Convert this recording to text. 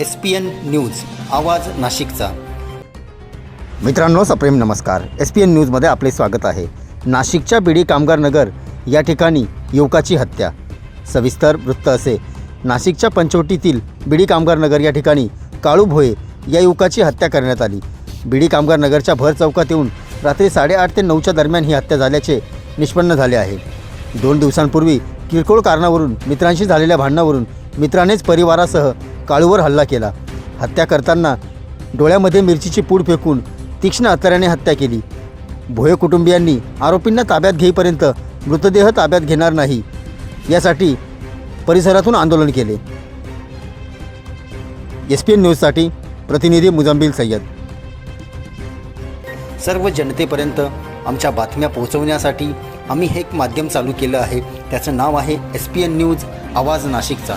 S P N news आवाज नाशिकचा. मित्रांनो सप्रेम नमस्कार. एस पी एन न्यूजमध्ये आपले स्वागत आहे. नाशिकच्या बिडी कामगार नगर या ठिकाणी युवकाची हत्या. सविस्तर वृत्त असे. नाशिकच्या पंचवटीतील बिडी कामगार नगर या ठिकाणी काळू भोये या युवकाची हत्या करण्यात आली. बिडी कामगार नगरच्या भर चौकात येऊन रात्री साडेआठ ते नऊच्या दरम्यान ही हत्या झाल्याचे निष्पन्न झाले आहे. दोन दिवसांपूर्वी किरकोळ कारणावरून मित्रांशी झालेल्या भांडणावरून मित्रानेच परिवारासह काळूवर हल्ला केला. हत्या करताना डोळ्यामध्ये मिरचीची पूड फेकून तीक्ष्ण हत्याराने हत्या केली. भोये कुटुंबियांनी आरोपींना ताब्यात घेईपर्यंत मृतदेह ताब्यात घेणार नाही यासाठी परिसरातून आंदोलन केले. एस पी एन न्यूजसाठी प्रतिनिधी मुजम्बिल सय्यद. सर्व जनतेपर्यंत आमच्या बातम्या पोहोचवण्यासाठी आम्ही हे एक माध्यम चालू केलं आहे. त्याचं नाव आहे एस पी एन न्यूज आवाज नाशिकचा.